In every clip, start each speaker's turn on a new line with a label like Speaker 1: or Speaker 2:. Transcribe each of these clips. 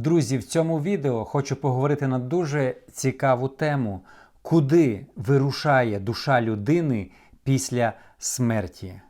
Speaker 1: Друзі, в цьому відео хочу поговорити на дуже цікаву тему, куди вирушає душа людини після смерті.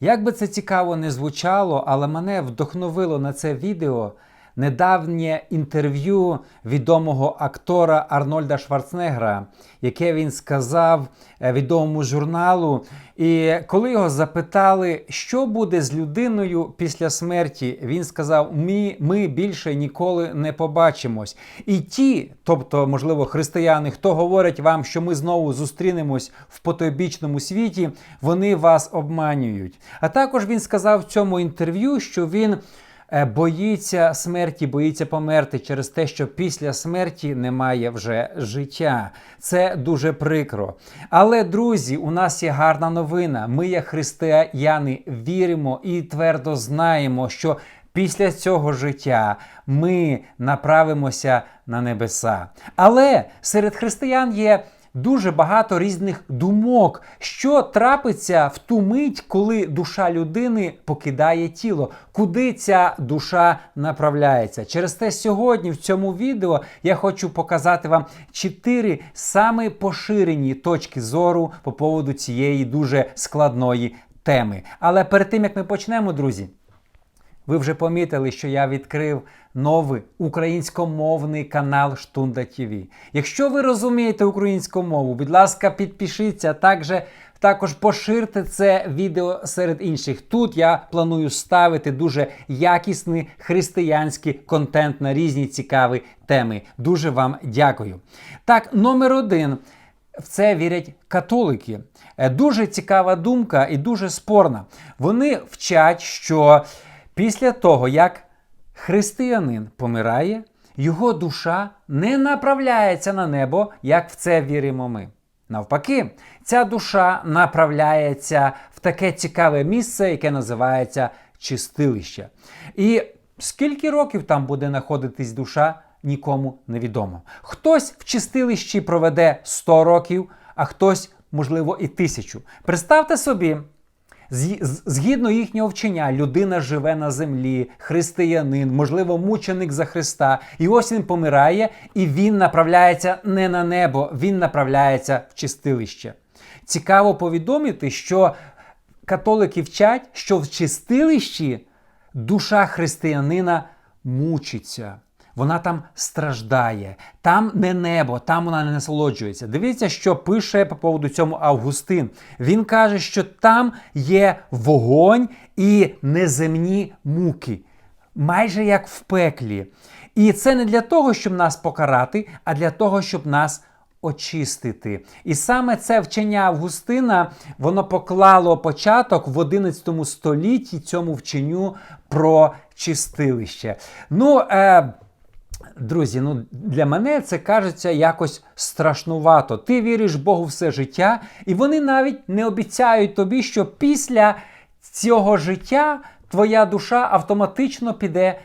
Speaker 1: Як би це цікаво не звучало, але мене вдохновило на це відео недавнє інтерв'ю відомого актора Арнольда Шварценеггера, яке він сказав е, відомому журналу. І коли його запитали, що буде з людиною після смерті, він сказав: Ми, ми більше ніколи не побачимось. І ті, тобто, можливо, християни, хто говорять вам, що ми знову зустрінемось в потойбічному світі, вони вас обманюють. А також він сказав в цьому інтерв'ю, що він. Е, Боїться смерті, боїться померти через те, що після смерті немає вже життя. Це дуже прикро. Але, друзі, у нас є гарна новина. Ми, як християни, віримо і твердо знаємо, що після цього життя ми направимося на небеса. Але серед християн є дуже багато різних думок, що трапиться в ту мить, коли душа людини покидає тіло, куди ця душа направляється. Через те сьогодні в цьому відео я хочу показати вам чотири саме поширені точки зору по поводу цієї дуже складної теми. Але перед тим як ми почнемо, друзі. Ви вже помітили, що я відкрив новий українськомовний канал Штунда ТВ. Якщо ви розумієте українську мову, будь ласка, підпишіться, також, також поширте це відео серед інших. Тут я планую ставити дуже якісний християнський контент на різні цікаві теми. Дуже вам дякую. Так, номер один. В це вірять католики. Е, Дуже цікава думка і дуже спорна. Вони вчать, що після того, як християнин помирає, його душа не направляється на небо, як в це віримо ми. Навпаки, ця душа направляється в таке цікаве місце, яке називається чистилище. І скільки років там буде знаходитись душа, нікому не відомо. Хтось в чистилищі проведе 100 років, а хтось, можливо, і тисячу. Представте собі, Згідно їхнього вчення, людина живе на землі, християнин, можливо, мученик за Христа. І ось він помирає, і він направляється не на небо, він направляється в чистилище. Цікаво повідомити, що католики вчать, що в чистилищі душа християнина мучиться. Вона там страждає, там не небо, там вона не насолоджується. Дивіться, що пише по поводу цьому Августин. Він каже, що там є вогонь і неземні муки, майже як в пеклі. І це не для того, щоб нас покарати, а для того, щоб нас очистити. І саме це вчення Августина воно поклало початок в 11 столітті цьому вченню про чистилище. Ну, е, Друзі, ну для мене це кажеться якось страшнувато. Ти віриш Богу все життя, і вони навіть не обіцяють тобі, що після цього життя твоя душа автоматично піде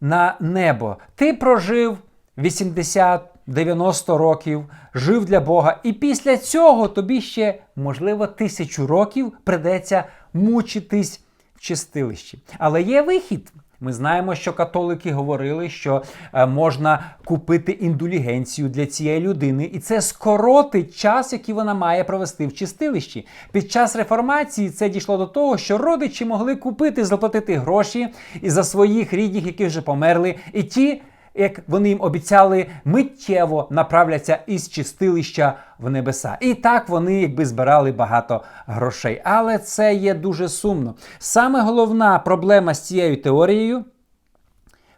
Speaker 1: на небо. Ти прожив 80-90 років, жив для Бога, і після цього тобі ще, можливо, тисячу років придеться мучитись в чистилищі. Але є вихід. Ми знаємо, що католики говорили, що е, можна купити індулігенцію для цієї людини, і це скоротить час, який вона має провести в чистилищі. Під час реформації це дійшло до того, що родичі могли купити, заплатити гроші і за своїх рідних, які вже померли, і ті. Як вони їм обіцяли, миттєво направляться із чистилища в небеса. І так вони якби збирали багато грошей. Але це є дуже сумно. Саме головна проблема з цією теорією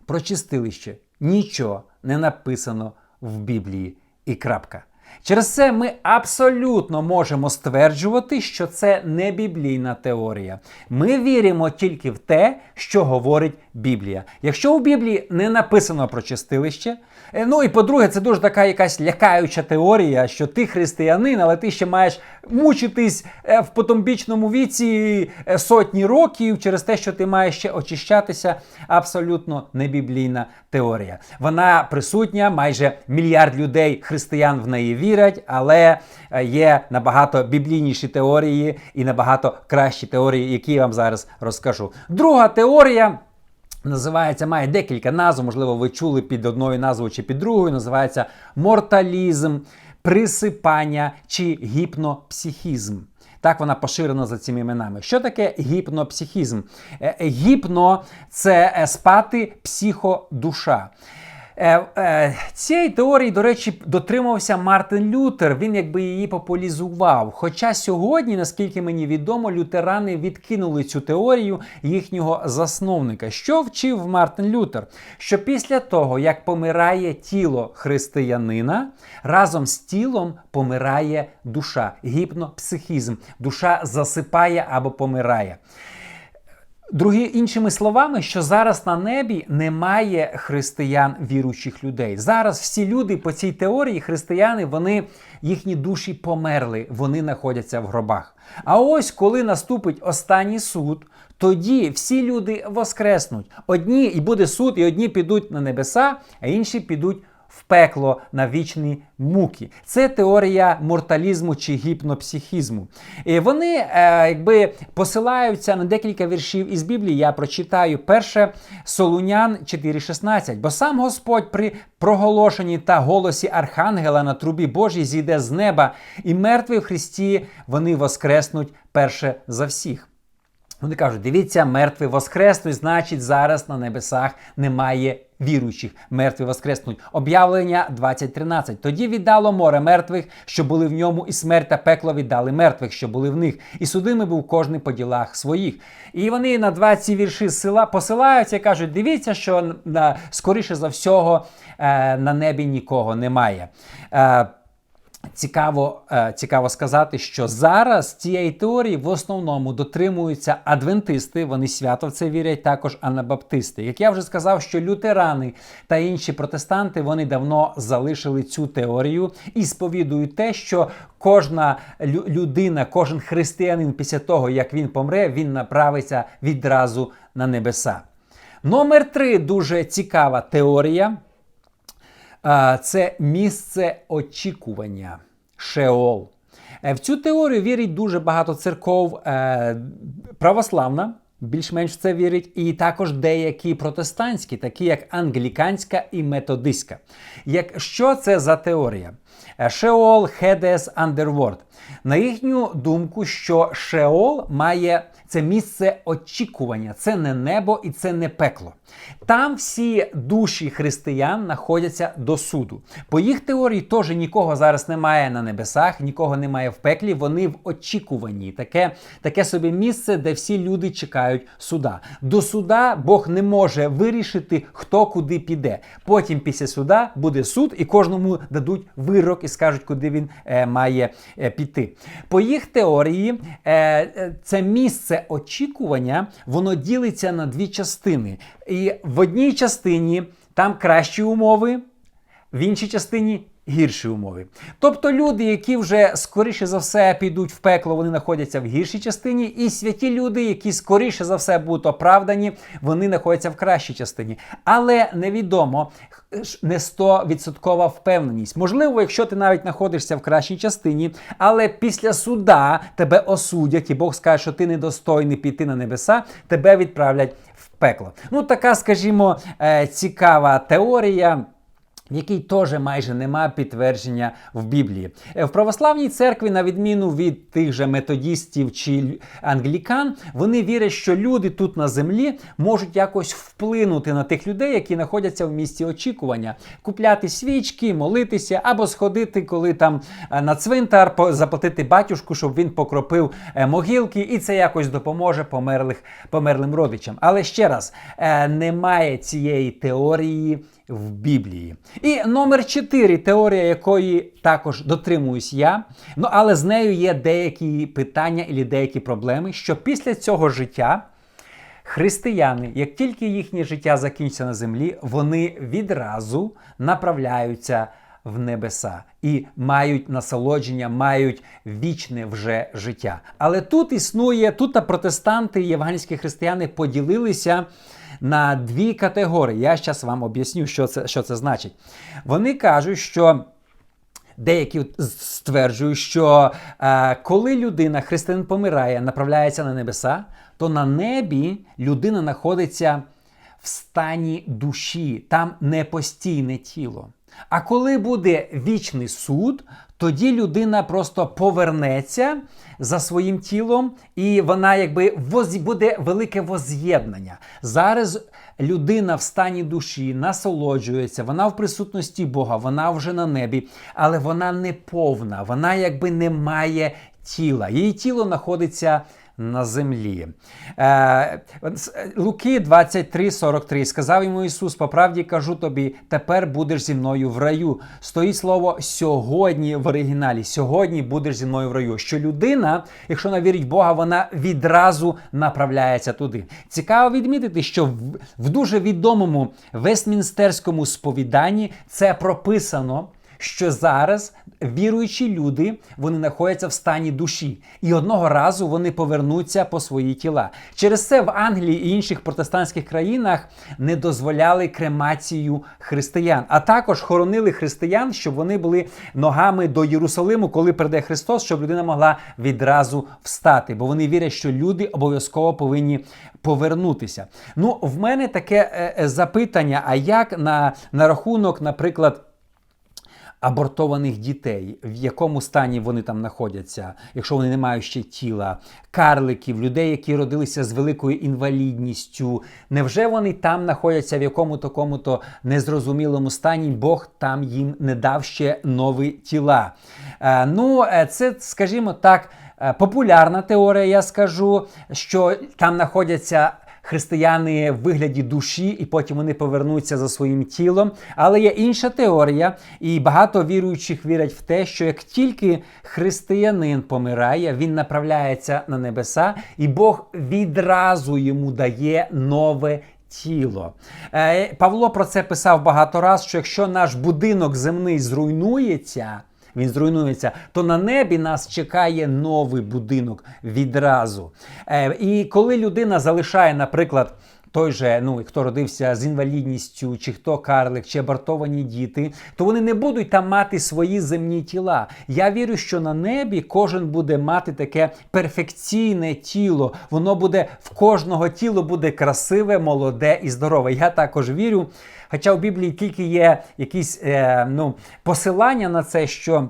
Speaker 1: про чистилище. Нічого не написано в Біблії. І крапка. Через це ми абсолютно можемо стверджувати, що це не біблійна теорія. Ми віримо тільки в те, що говорить Біблія. Якщо у Біблії не написано про чистилище, е, ну і по-друге, це дуже така якась лякаюча теорія, що ти християнин, але ти ще маєш мучитись е, в потомбічному віці е, сотні років через те, що ти маєш ще очищатися. Абсолютно не біблійна теорія. Вона присутня, майже мільярд людей, християн в неї вірять, але е, є набагато біблійніші теорії і набагато кращі теорії, які я вам зараз розкажу. Друга теорія. Називається, має декілька назв, можливо, ви чули під одною назвою чи під другою. Називається морталізм, присипання чи гіпнопсихізм. Так вона поширена за цими іменами. Що таке гіпнопсихізм? Е, Гіпно це е, спати психодуша. Е, е, цієї теорії, до речі, дотримався Мартин Лютер. Він якби її популяризував. Хоча сьогодні, наскільки мені відомо, лютерани відкинули цю теорію їхнього засновника. Що вчив Мартин Лютер? Що після того, як помирає тіло християнина, разом з тілом помирає душа, гіпнопсихізм. Душа засипає або помирає. Другі іншими словами, що зараз на небі немає християн віруючих людей. Зараз всі люди по цій теорії, християни, вони їхні душі померли, вони знаходяться в гробах. А ось коли наступить останній суд, тоді всі люди воскреснуть. Одні і буде суд, і одні підуть на небеса, а інші підуть в пекло на вічні муки. Це теорія морталізму чи гіпнопсихізму. І вони е, якби посилаються на декілька віршів із Біблії. Я прочитаю перше Солунян 4,16. Бо сам Господь при проголошенні та голосі Архангела на трубі Божій зійде з неба, і мертві в Христі вони воскреснуть перше за всіх. Вони кажуть, дивіться, мертві воскреснуть, значить, зараз на небесах немає віруючих. Мертві воскреснуть. Об'явлення 20.13. Тоді віддало море мертвих, що були в ньому, і смерть та пекло віддали мертвих, що були в них. І судими був кожний по ділах своїх. І вони на два ці вірші села посилаються і кажуть: дивіться, що на, скоріше за всього е, на небі нікого немає. Цікаво е, цікаво сказати, що зараз цієї теорії в основному дотримуються адвентисти, вони свято в це вірять, також анабаптисти. Як я вже сказав, що лютерани та інші протестанти вони давно залишили цю теорію і сповідують те, що кожна людина, кожен християнин після того, як він помре, він направиться відразу на небеса. Номер три дуже цікава теорія. Це місце очікування Шеол. Е, в цю теорію вірить дуже багато церков е, православна, більш-менш в це вірить, і також деякі протестантські, такі як англіканська і методистська. Як, Що це за теорія? Шеол, Хедес, Андерворд. На їхню думку, що Шеол має це місце очікування, це не небо і це не пекло. Там всі душі християн знаходяться до суду. По їх теорії теж нікого зараз немає на небесах, нікого немає в пеклі. Вони в очікуванні. Таке таке собі місце, де всі люди чекають суда. До суда Бог не може вирішити, хто куди піде. Потім, після суда, буде суд, і кожному дадуть вирок і скажуть, куди він е, має е, піти. По їх теорії, е, це місце очікування, воно ділиться на дві частини. І в одній частині там кращі умови, в іншій частині гірші умови. Тобто люди, які вже скоріше за все підуть в пекло, вони знаходяться в гіршій частині, і святі люди, які скоріше за все будуть оправдані, вони знаходяться в кращій частині. Але невідомо не 100% впевненість. Можливо, якщо ти навіть знаходишся в кращій частині, але після суда тебе осудять, і Бог скаже, що ти недостойний піти на небеса, тебе відправлять в пекло. Ну, така, скажімо, е, цікава теорія в якій теж майже нема підтвердження в Біблії. Е, в православній церкві, на відміну від тих же методістів чи англікан, вони вірять, що люди тут на землі можуть якось вплинути на тих людей, які знаходяться в місці очікування, купляти свічки, молитися або сходити, коли там е, на цвинтар, заплатити батюшку, щоб він покропив е, могилки, і це якось допоможе померлих, померлим родичам. Але ще раз, немає цієї теорії в Біблії. І номер 4, теорія якої також дотримуюсь я. Ну але з нею є деякі питання і деякі проблеми, що після цього життя. Християни, як тільки їхнє життя закінчиться на землі, вони відразу направляються в небеса і мають насолодження, мають вічне вже життя. Але тут існує, тут протестанти, євангельські християни поділилися на дві категорії. Я зараз вам об'ясню, що це, що це значить. Вони кажуть, що. Деякі стверджують, що е, коли людина, християнин помирає, направляється на небеса, то на небі людина знаходиться в стані душі, там не постійне тіло. А коли буде вічний суд, тоді людина просто повернеться за своїм тілом, і вона якби воз... буде велике воз'єднання. Зараз людина в стані душі насолоджується, вона в присутності Бога, вона вже на небі, але вона не повна, вона якби не має тіла. Її тіло знаходиться на землі. Е, Луки 23, 43. Сказав йому Ісус: по правді кажу тобі, тепер будеш зі мною в раю. Стоїть слово сьогодні в оригіналі. Сьогодні будеш зі мною в раю. Що людина, якщо вона вірить в Бога, вона відразу направляється туди. Цікаво відмітити, що в дуже відомому Вестмінстерському сповіданні це прописано що зараз віруючі люди вони знаходяться в стані душі, і одного разу вони повернуться по свої тіла. Через це в Англії і інших протестантських країнах не дозволяли кремацію християн, а також хоронили християн, щоб вони були ногами до Єрусалиму, коли прийде Христос, щоб людина могла відразу встати, бо вони вірять, що люди обов'язково повинні повернутися. Ну, в мене таке е, е, запитання: а як на, на рахунок, наприклад абортованих дітей, в якому стані вони там знаходяться, якщо вони не мають ще тіла, карликів, людей, які родилися з великою інвалідністю. Невже вони там знаходяться в якому такому-то незрозумілому стані? Бог там їм не дав ще нові тіла? Е, ну, е, це, скажімо так, е, популярна теорія, я скажу, що там знаходяться християни в вигляді душі, і потім вони повернуться за своїм тілом. Але є інша теорія, і багато віруючих вірять в те, що як тільки християнин помирає, він направляється на небеса, і Бог відразу йому дає нове. Тіло. Е, Павло про це писав багато разів, що якщо наш будинок земний зруйнується, він зруйнується, то на небі нас чекає новий будинок відразу. Е, І коли людина залишає, наприклад, той же, ну хто родився з інвалідністю, чи хто карлик, чи абортовані діти, то вони не будуть там мати свої земні тіла. Я вірю, що на небі кожен буде мати таке перфекційне тіло. Воно буде в кожного тіло буде красиве, молоде і здорове. Я також вірю. Хоча в Біблії тільки є якісь е, ну, посилання на це, що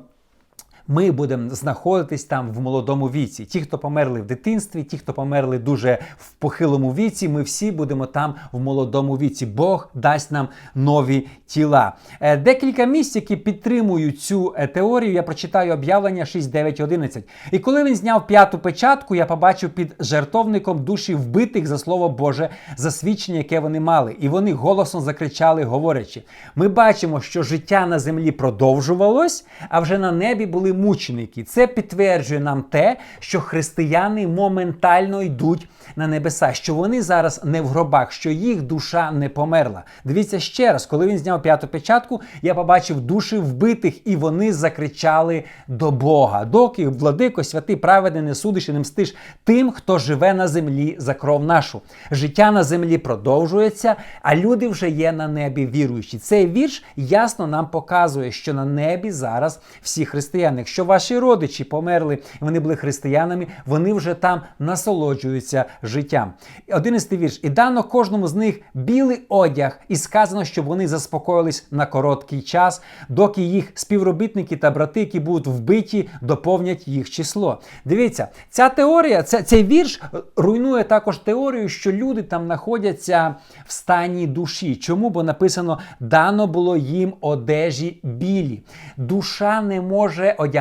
Speaker 1: ми будемо знаходитись там в молодому віці. Ті, хто померли в дитинстві, ті, хто померли дуже в похилому віці, ми всі будемо там в молодому віці. Бог дасть нам нові тіла. Е, декілька місць, які підтримують цю е, теорію, я прочитаю об'явлення 6.9.11. І коли він зняв п'яту печатку, я побачив під жертовником душі вбитих за слово Боже, за свідчення, яке вони мали. І вони голосом закричали, говорячи: ми бачимо, що життя на землі продовжувалось, а вже на небі були мученики. Це підтверджує нам те, що християни моментально йдуть на небеса, що вони зараз не в гробах, що їх душа не померла. Дивіться ще раз, коли він зняв п'яту печатку, я побачив душі вбитих, і вони закричали до Бога. Доки, владико, святий, праведний, не судиш і не мстиш тим, хто живе на землі за кров нашу. Життя на землі продовжується, а люди вже є на небі віруючі. Цей вірш ясно нам показує, що на небі зараз всі християни. Якщо ваші родичі померли, вони були християнами, вони вже там насолоджуються життям. Одинадцятий вірш. І дано кожному з них білий одяг, і сказано, щоб вони заспокоїлись на короткий час, доки їх співробітники та брати, які будуть вбиті, доповнять їх число. Дивіться, ця теорія, ця, цей вірш руйнує також теорію, що люди там знаходяться в стані душі. Чому? Бо написано, дано було їм одежі білі. Душа не може одягати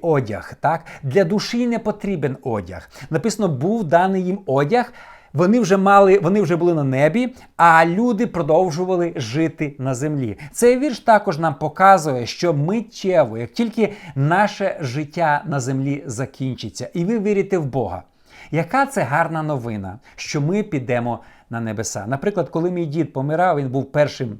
Speaker 1: одяг. Так? Для душі не потрібен одяг. Написано, був даний їм одяг. Вони вже мали, вони вже були на небі, а люди продовжували жити на землі. Цей вірш також нам показує, що миттєво, як тільки наше життя на землі закінчиться, і ви вірите в Бога. Яка це гарна новина, що ми підемо на небеса? Наприклад, коли мій дід помирав, він був першим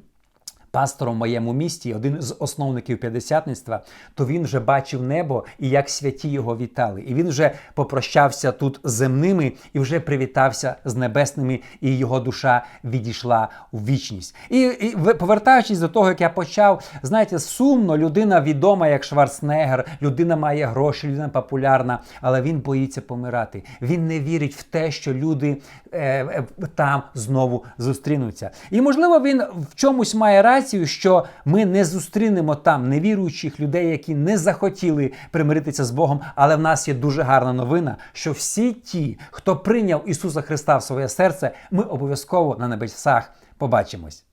Speaker 1: пастором в моєму місті, один з основників п'ятдесятництва, то він вже бачив небо і як святі його вітали. І він вже попрощався тут з земними і вже привітався з небесними, і його душа відійшла у вічність. І, і повертаючись до того, як я почав, знаєте, сумно, людина відома як Шварценеггер, людина має гроші, людина популярна, але він боїться помирати. Він не вірить в те, що люди е, е, там знову зустрінуться. І можливо, він в чомусь має рацію, що ми не зустрінемо там невіруючих людей, які не захотіли примиритися з Богом. Але в нас є дуже гарна новина, що всі ті, хто прийняв Ісуса Христа в своє серце, ми обов'язково на небесах побачимось.